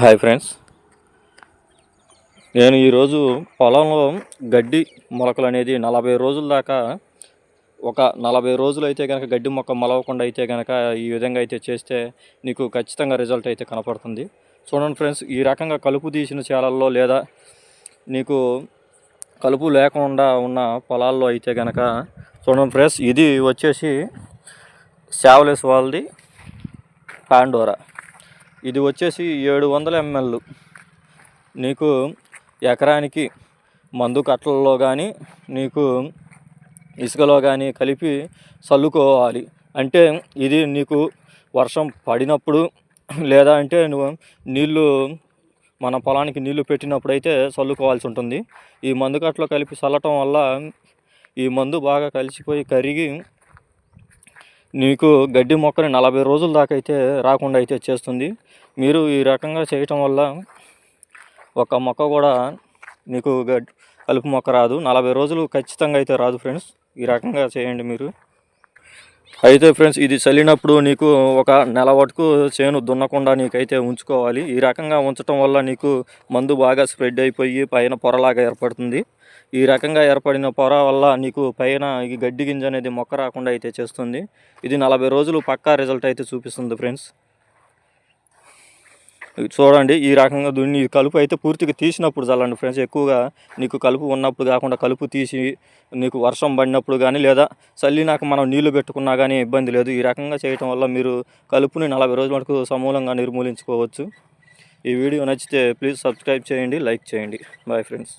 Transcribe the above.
Hi friends. నేను ఈరోజు పొలంలో గడ్డి మొలకలు అనేది నలభై రోజుల దాకా ఒక నలభై రోజులు అయితే కనుక గడ్డి మొక్క మొలవకుండా అయితే కనుక ఈ విధంగా అయితే చేస్తే నీకు ఖచ్చితంగా రిజల్ట్ అయితే కనపడుతుంది. చూడండి ఫ్రెండ్స్ ఈ రకంగా కలుపు తీసిన చేలల్లో లేదా నీకు కలుపు లేకుండా ఉన్న పొలాల్లో అయితే కనుక చూడండి ఫ్రెండ్స్ ఇది వచ్చేసి శావలేస్ వాళ్ళది పాండోరా. ఇది వచ్చేసి ఏడు వందల ఎంఎల్. నీకు ఎకరానికి మందు కట్టలలో కానీ నీకు ఇసుకలో కానీ కలిపి చల్లుకోవాలి. అంటే ఇది నీకు వర్షం పడినప్పుడు లేదా అంటే నువ్వు నీళ్ళు మన పొలానికి నీళ్ళు పెట్టినప్పుడు అయితే చల్లుకోవాల్సి ఉంటుంది. ఈ మందు కట్టలో కలిపి చల్లటం వల్ల ఈ మందు బాగా కలిసిపోయి కరిగి నీకు గడ్డి మొక్కని నలభై రోజుల దాకా అయితే రాకుండా అయితే చేస్తుంది. మీరు ఈ రకంగా చేయటం వల్ల ఒక మొక్క కూడా నీకు గడ్డి కలుపు మొక్క రాదు. నలభై రోజులు ఖచ్చితంగా అయితే రాదు ఫ్రెండ్స్. ఈ రకంగా చేయండి మీరు. అయితే ఫ్రెండ్స్ ఇది చల్లినప్పుడు నీకు ఒక నెల వరకు చేను దున్నకుండా నీకైతే ఉంచుకోవాలి. ఈ రకంగా ఉంచడం వల్ల నీకు మందు బాగా స్ప్రెడ్ అయిపోయి పైన పొరలాగా ఏర్పడుతుంది. ఈ రకంగా ఏర్పడిన పొర వల్ల నీకు పైన ఈ గడ్డి గింజ అనేది మొక్క రాకుండా అయితే చేస్తుంది. ఇది నలభై రోజులు పక్కా రిజల్ట్ అయితే చూపిస్తుంది ఫ్రెండ్స్. చూడండి ఈ రకంగా దున్ని కలుపు అయితే పూర్తిగా తీసినప్పుడు చల్లండి ఫ్రెండ్స్. ఎక్కువగా నీకు కలుపు ఉన్నప్పుడు కాకుండా కలుపు తీసి నీకు వర్షం పడినప్పుడు కానీ లేదా చల్లినాక మనం నీళ్ళు పెట్టుకున్నా కానీ ఇబ్బంది లేదు. ఈ రకంగా చేయటం వల్ల మీరు కలుపుని నలభై రోజుల వరకు సమూలంగా నిర్మూలించుకోవచ్చు. ఈ వీడియో నచ్చితే ప్లీజ్ సబ్స్క్రైబ్ చేయండి లైక్ చేయండి. Bye friends.